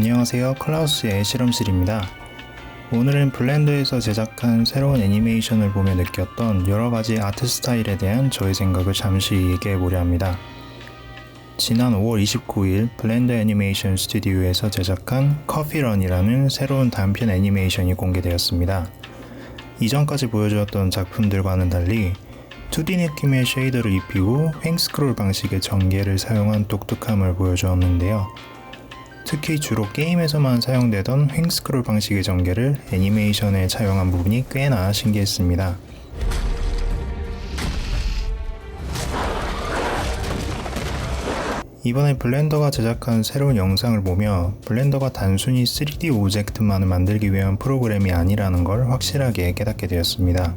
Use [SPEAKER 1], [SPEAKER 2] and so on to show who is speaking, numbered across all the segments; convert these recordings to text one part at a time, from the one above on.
[SPEAKER 1] 안녕하세요. 클라우스의 실험실입니다. 오늘은 블렌더에서 제작한 새로운 애니메이션을 보며 느꼈던 여러 가지 아트 스타일에 대한 저의 생각을 잠시 얘기해 보려 합니다. 지난 5월 29일 블렌더 애니메이션 스튜디오에서 제작한 커피런이라는 새로운 단편 애니메이션이 공개되었습니다. 이전까지 보여주었던 작품들과는 달리 2D 느낌의 쉐이더를 입히고 횡스크롤 방식의 전개를 사용한 독특함을 보여주었는데요. 특히 주로 게임에서만 사용되던 횡스크롤 방식의 전개를 애니메이션에 차용한 부분이 꽤나 신기했습니다. 이번에 블렌더가 제작한 새로운 영상을 보며 블렌더가 단순히 3D 오브젝트만을 만들기 위한 프로그램이 아니라는 걸 확실하게 깨닫게 되었습니다.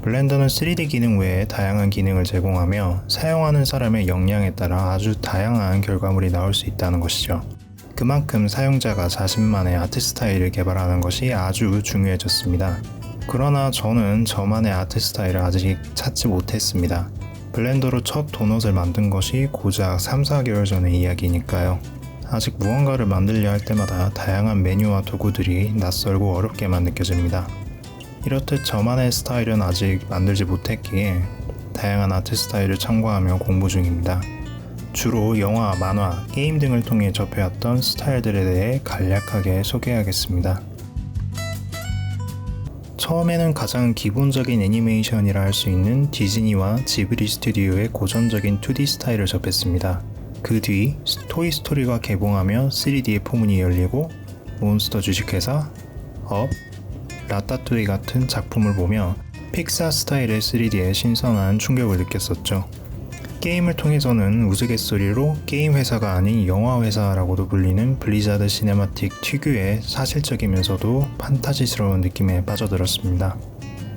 [SPEAKER 1] 블렌더는 3D 기능 외에 다양한 기능을 제공하며 사용하는 사람의 역량에 따라 아주 다양한 결과물이 나올 수 있다는 것이죠. 그만큼 사용자가 자신만의 아트 스타일을 개발하는 것이 아주 중요해졌습니다. 그러나 저는 저만의 아트 스타일을 아직 찾지 못했습니다. 블렌더로 첫 도넛을 만든 것이 고작 3, 4개월 전의 이야기니까요. 아직 무언가를 만들려 할 때마다 다양한 메뉴와 도구들이 낯설고 어렵게만 느껴집니다. 이렇듯 저만의 스타일은 아직 만들지 못했기에 다양한 아트 스타일을 참고하며 공부 중입니다. 주로 영화, 만화, 게임 등을 통해 접해왔던 스타일들에 대해 간략하게 소개하겠습니다. 처음에는 가장 기본적인 애니메이션이라 할 수 있는 디즈니와 지브리 스튜디오의 고전적인 2D 스타일을 접했습니다. 그 뒤 토이 스토리가 개봉하며 3D의 포문이 열리고 몬스터 주식회사, 업, 라따뚜이 같은 작품을 보며 픽사 스타일의 3D에 신선한 충격을 느꼈었죠. 게임을 통해서는 우스갯소리로 게임 회사가 아닌 영화 회사라고도 불리는 블리자드 시네마틱 특유의 사실적이면서도 판타지스러운 느낌에 빠져들었습니다.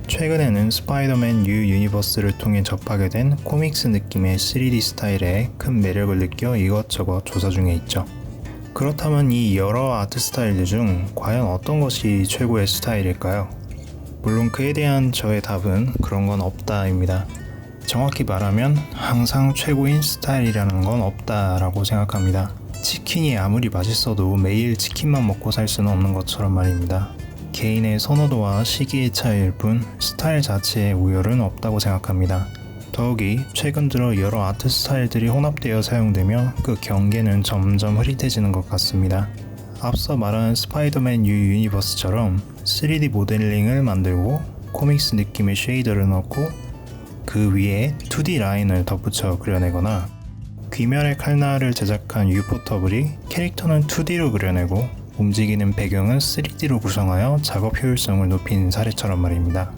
[SPEAKER 1] 최근에는 스파이더맨 뉴 유니버스를 통해 접하게 된 코믹스 느낌의 3D 스타일에 큰 매력을 느껴 이것저것 조사 중에 있죠. 그렇다면 이 여러 아트 스타일들 중 과연 어떤 것이 최고의 스타일일까요? 물론 그에 대한 저의 답은 그런 건 없다입니다. 정확히 말하면 항상 최고인 스타일이라는 건 없다라고 생각합니다. 치킨이 아무리 맛있어도 매일 치킨만 먹고 살 수는 없는 것처럼 말입니다. 개인의 선호도와 시기의 차이일 뿐 스타일 자체의 우열은 없다고 생각합니다. 더욱이 최근 들어 여러 아트 스타일들이 혼합되어 사용되며 그 경계는 점점 흐릿해지는 것 같습니다. 앞서 말한 스파이더맨 뉴 유니버스처럼 3D 모델링을 만들고 코믹스 느낌의 쉐이더를 넣고 그 위에 2D 라인을 덧붙여 그려내거나 귀멸의 칼날을 제작한 유포터블이 캐릭터는 2D로 그려내고 움직이는 배경은 3D로 구성하여 작업 효율성을 높인 사례처럼 말입니다.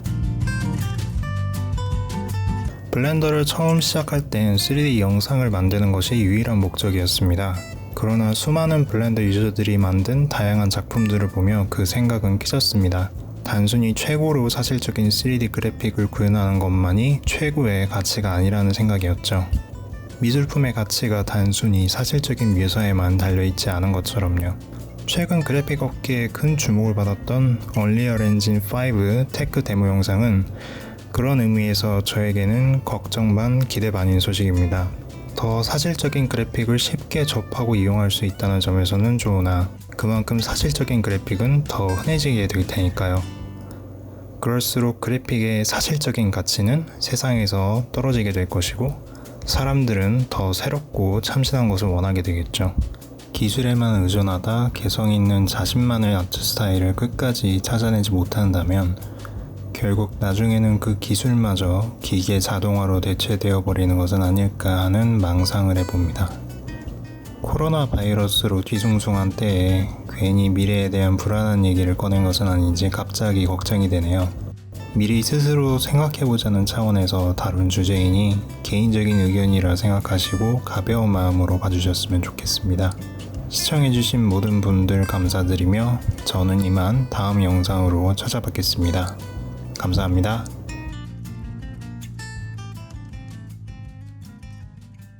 [SPEAKER 1] 블렌더를 처음 시작할 땐 3D 영상을 만드는 것이 유일한 목적이었습니다. 그러나 수많은 블렌더 유저들이 만든 다양한 작품들을 보며 그 생각은 깨졌습니다. 단순히 최고로 사실적인 3D 그래픽을 구현하는 것만이 최고의 가치가 아니라는 생각이었죠. 미술품의 가치가 단순히 사실적인 묘사에만 달려있지 않은 것처럼요. 최근 그래픽 업계에 큰 주목을 받았던 얼리얼 엔진 5 테크 데모 영상은 그런 의미에서 저에게는 걱정 반 기대 반인 소식입니다. 더 사실적인 그래픽을 쉽게 접하고 이용할 수 있다는 점에서는 좋으나 그만큼 사실적인 그래픽은 더 흔해지게 될 테니까요. 그럴수록 그래픽의 사실적인 가치는 세상에서 떨어지게 될 것이고 사람들은 더 새롭고 참신한 것을 원하게 되겠죠. 기술에만 의존하다 개성 있는 자신만의 아트 스타일을 끝까지 찾아내지 못한다면 결국 나중에는 그 기술마저 기계 자동화로 대체되어 버리는 것은 아닐까 하는 망상을 해봅니다. 코로나 바이러스로 뒤숭숭한 때에 괜히 미래에 대한 불안한 얘기를 꺼낸 것은 아닌지 갑자기 걱정이 되네요. 미리 스스로 생각해보자는 차원에서 다룬 주제이니 개인적인 의견이라 생각하시고 가벼운 마음으로 봐주셨으면 좋겠습니다. 시청해주신 모든 분들 감사드리며 저는 이만 다음 영상으로 찾아뵙겠습니다. 감사합니다.